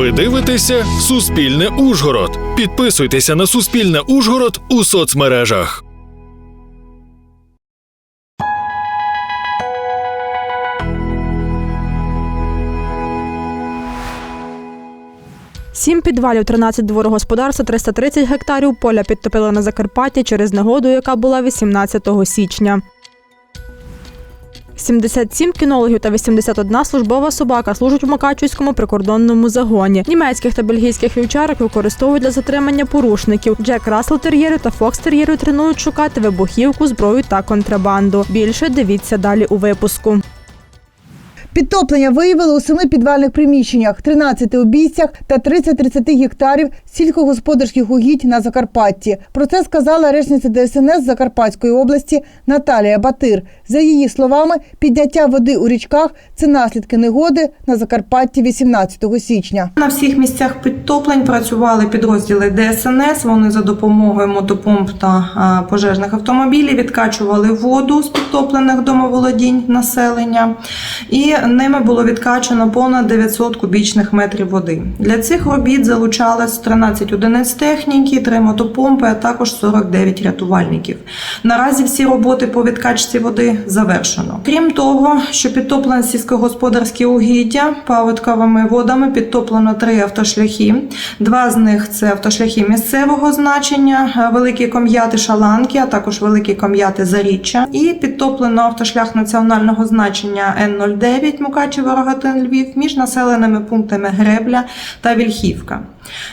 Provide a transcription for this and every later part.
Ви дивитеся Суспільне Ужгород. Підписуйтеся на Суспільне Ужгород у соцмережах. Сім підвалів, 13 дворогосподарств, 330 гектарів поля підтопили на Закарпатті через негоду, яка була 18 січня. 77 кінологів та 81 службова собака служать в Макачівському прикордонному загоні. Німецьких та бельгійських вівчарок використовують для затримання порушників. Джек Рассел тер'єри та Фокс тер'єри тренують шукати вибухівку, зброю та контрабанду. Більше дивіться далі у випуску. Підтоплення виявили у семи підвальних приміщеннях, 13 обійстях та 30-30 гектарів сільськогосподарських угідь на Закарпатті. Про це сказала речниця ДСНС Закарпатської області Наталія Батир. За її словами, підняття води у річках це наслідки негоди на Закарпатті 18 січня. На всіх місцях підтоплень працювали підрозділи ДСНС. Вони за допомогою мотопомп та пожежних автомобілів відкачували воду з підтоплених домоволодінь населення, і ними було відкачано понад 900 кубічних метрів води. Для цих робіт залучалось 13 одиниць техніки, 3 мотопомпи, а також 49 рятувальників. Наразі всі роботи по відкачці води завершено. Крім того, що підтоплено сільськогосподарські угіддя паводковими водами підтоплено три автошляхи. Два з них це автошляхи місцевого значення, е, великі ком'яти Шаланки, а також великі ком'яти Заріччя. І підтоплено автошлях національного значення Н09 Мукачево Рогатин Львів між населеними пунктами Гребля та Вільхівка.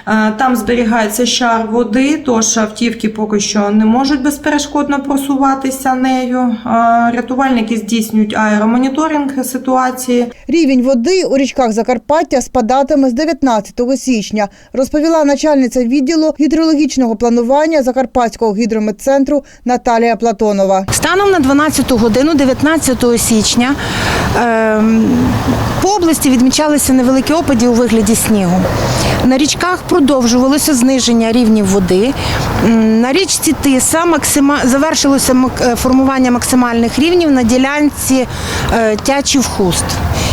Е, Там зберігається шар води, тож автівки поки що не можуть безперешкодно просуватися нею. Е, Рятувальники здійснюють аеромоніторинг ситуації. Рівень води у річках Закарпаття спадатиме з 19 січня, розповіла начальниця відділу гідрологічного планування Закарпатського гідрометцентру Наталія Платонова. Станом на 12 годину 19 січня ем, по області відмічалися невеликі опади у вигляді снігу. На річках продовжувалося зниження рівнів води. На річці Тиса максима... завершилося е, формування максимальних рівнів на ділянці е, Тячів-Хуст.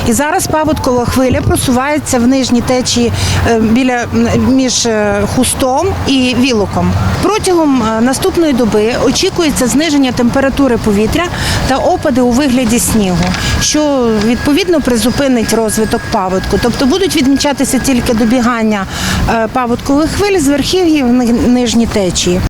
І зараз паводкова хвиля просувається в нижній течії е, біля між хустом і вілоком. Протягом наступної доби очікується зниження температури повітря та опади у вигляді снігу, що відповідно призупинить розвиток паводку. Тобто будуть відмічатися тільки добігання е, паводкових хвиль з верхів'їв в нижні течії.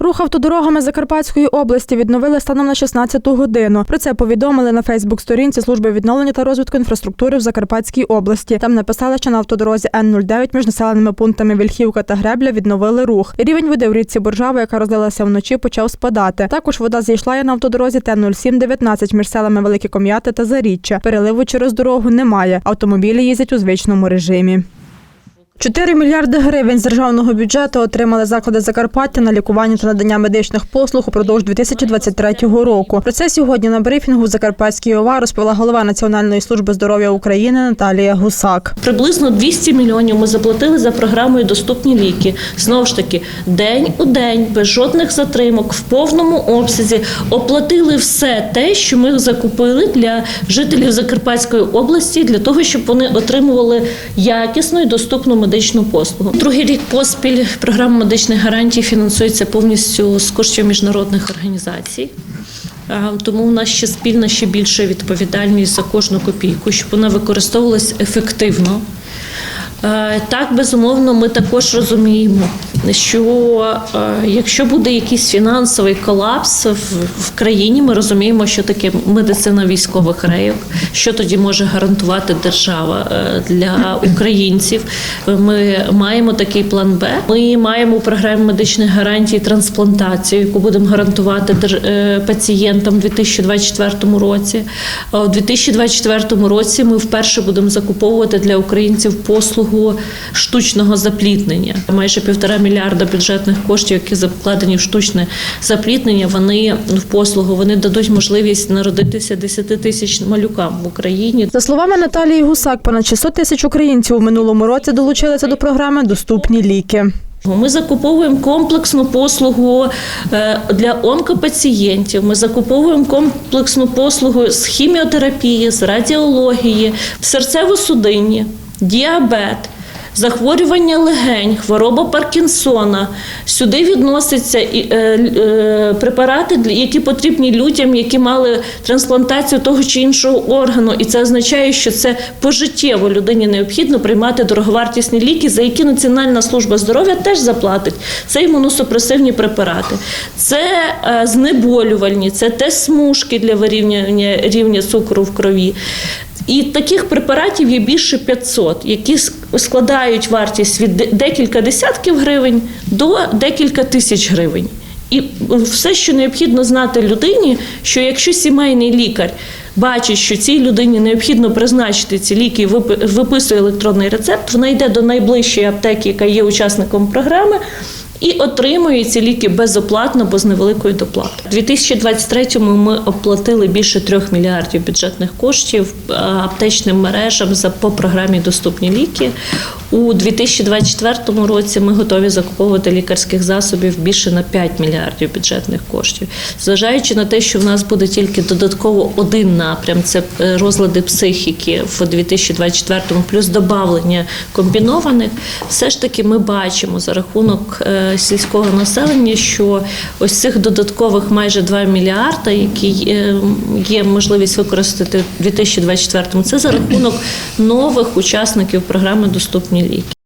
Рух автодорогами Закарпатської області відновили станом на 16-ту годину. Про це повідомили на Фейсбук-сторінці служби відновлення та розвитку інфраструктури в Закарпатській області. Там написали, що на автодорозі Н-09 між населеними пунктами Вільхівка та Гребля відновили рух. Рівень води в річці Боржава, яка розлилася вночі, почав спадати. Також вода зійшла і на автодорозі Т-07-19 між селами Великі Ком'яти та Заріччя. Переливу через дорогу немає. Автомобілі їздять у звичному режимі. 4 мільярди гривень з державного бюджету отримали заклади Закарпаття на лікування та надання медичних послуг упродовж 2023 року. Про це сьогодні на брифінгу Закарпатській ОВА розповіла голова Національної служби здоров'я України Наталія Гусак. Приблизно 200 мільйонів ми заплатили за програмою Доступні ліки. Знову ж таки, день у день, без жодних затримок, в повному обсязі оплатили все те, що ми закупили для жителів Закарпатської області, для того, щоб вони отримували якісну і доступну медичну послугу. Другий рік поспіль програма медичних гарантій фінансується повністю з коштів міжнародних організацій. Тому у нас ще спільна ще більша відповідальність за кожну копійку, щоб вона використовувалась ефективно. Так, безумовно, ми також розуміємо, що е, якщо буде якийсь фінансовий колапс в, країні, ми розуміємо, що таке медицина військових рейок, що тоді може гарантувати держава е, для українців. Ми маємо такий план Б. Ми маємо у програмі медичних гарантій трансплантацію, яку будемо гарантувати е, пацієнтам у 2024 році. У 2024 році ми вперше будемо закуповувати для українців послугу штучного запліднення. Майже півтора мільярда бюджетних коштів, які закладені в штучне запліднення, вони в послугу вони дадуть можливість народитися 10 тисяч малюкам в Україні. За словами Наталії Гусак, понад 600 тисяч українців у минулому році долучилися до програми Доступні ліки. Ми закуповуємо комплексну послугу е, для онкопацієнтів. Ми закуповуємо комплексну послугу з хіміотерапії, з радіології, серцево-судинні, діабет. Захворювання легень, хвороба Паркінсона. Сюди відносяться е, е, препарати, які потрібні людям, які мали трансплантацію того чи іншого органу. І це означає, що це пожиттєво людині необхідно приймати дороговартісні ліки, за які Національна служба здоров'я теж заплатить. Це імуносупресивні препарати, це е, знеболювальні, це тест-смужки для вирівнювання рівня цукру в крові. І таких препаратів є більше 500, які складають вартість від декілька десятків гривень до декілька тисяч гривень. І все, що необхідно знати людині, що якщо сімейний лікар бачить, що цій людині необхідно призначити ці ліки і виписує електронний рецепт, вона йде до найближчої аптеки, яка є учасником програми, і отримує ці ліки безоплатно, бо з невеликою доплатою. У 2023-му ми оплатили більше трьох мільярдів бюджетних коштів е, аптечним мережам за по програмі Доступні ліки. У 2024 році ми готові закуповувати лікарських засобів більше на 5 мільярдів бюджетних коштів. Зважаючи на те, що в нас буде тільки додатково один напрям це е, розлади психіки в 2024 плюс добавлення комбінованих, все ж таки ми бачимо за рахунок е, сільського населення, що ось цих додаткових майже 2 мільярда, які е, є можливість використати в 2024 це за рахунок нових учасників програми Доступні ліки.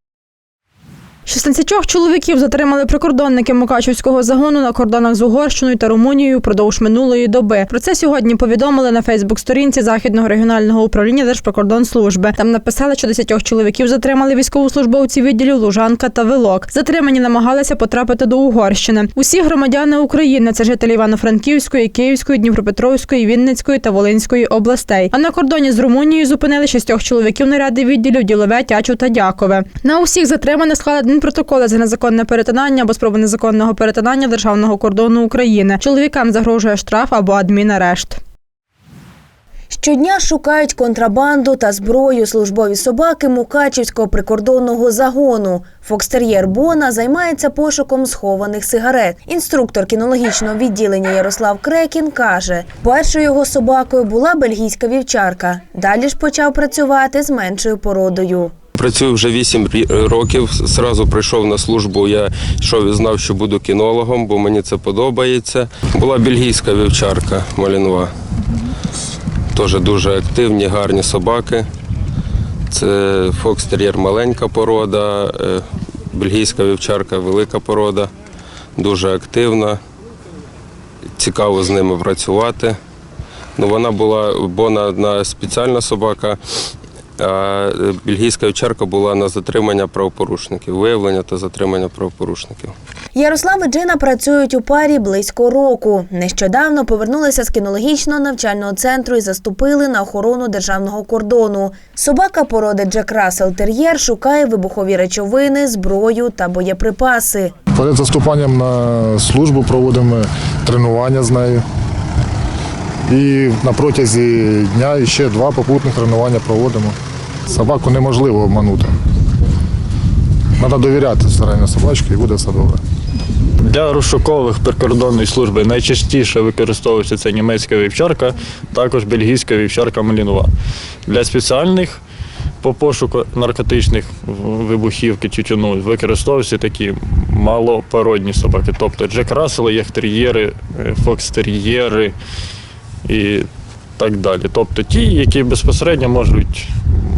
16 чоловіків затримали прикордонники Мукачівського загону на кордонах з Угорщиною та Румунією впродовж минулої доби. Про це сьогодні повідомили на Фейсбук-сторінці Західного регіонального управління Держприкордонслужби. Там написали, що 10 чоловіків затримали військовослужбовці відділів Лужанка та Вилок. Затримані намагалися потрапити до Угорщини. Усі громадяни України це жителі Івано-Франківської, Київської, Дніпропетровської, Вінницької та Волинської областей. А на кордоні з Румунією зупинили шістьох чоловіків наряди відділів Ділове, Тячу та Дякове. На усіх затриманих склали адмінпротоколи за незаконне перетинання або спробу незаконного перетинання державного кордону України. Чоловікам загрожує штраф або адмінарешт. Щодня шукають контрабанду та зброю службові собаки Мукачівського прикордонного загону. Фокстер'єр Бона займається пошуком схованих сигарет. Інструктор кінологічного відділення Ярослав Крекін каже, першою його собакою була бельгійська вівчарка. Далі ж почав працювати з меншою породою. Працюю вже 8 років. Зразу прийшов на службу. Я йшов і знав, що буду кінологом, бо мені це подобається. Була бельгійська вівчарка Малінва. Теж дуже активні, гарні собаки. Це фокстер'єр маленька порода, е, бельгійська вівчарка велика порода, дуже активна. Цікаво з ними працювати. Ну, вона була бона одна спеціальна собака, а бельгійська вівчарка була на затримання правопорушників, виявлення та затримання правопорушників. Ярослав і Джина працюють у парі близько року. Нещодавно повернулися з кінологічного навчального центру і заступили на охорону державного кордону. Собака породи Джек Рассел Тер'єр шукає вибухові речовини, зброю та боєприпаси. Перед заступанням на службу проводимо тренування з нею. І на протязі дня ще два попутних тренування проводимо. Собаку неможливо обманути. Треба довіряти старанню собачки і буде все добре. Для розшукових прикордонної служби найчастіше використовується ця німецька вівчарка, також бельгійська вівчарка малінова. Для спеціальних по пошуку наркотичних вибухівки тютюну використовуються такі малопородні собаки, тобто Джек Рассели, яхтер'єри, е, фокстер'єри і так далі. Тобто ті, які безпосередньо можуть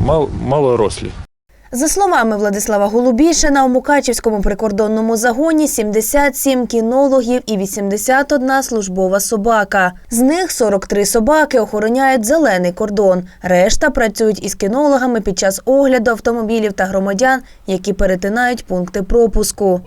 мал- малорослі. За словами Владислава Голубішина, у Мукачівському прикордонному загоні 77 кінологів і 81 службова собака. З них 43 собаки охороняють зелений кордон. Решта працюють із кінологами під час огляду автомобілів та громадян, які перетинають пункти пропуску.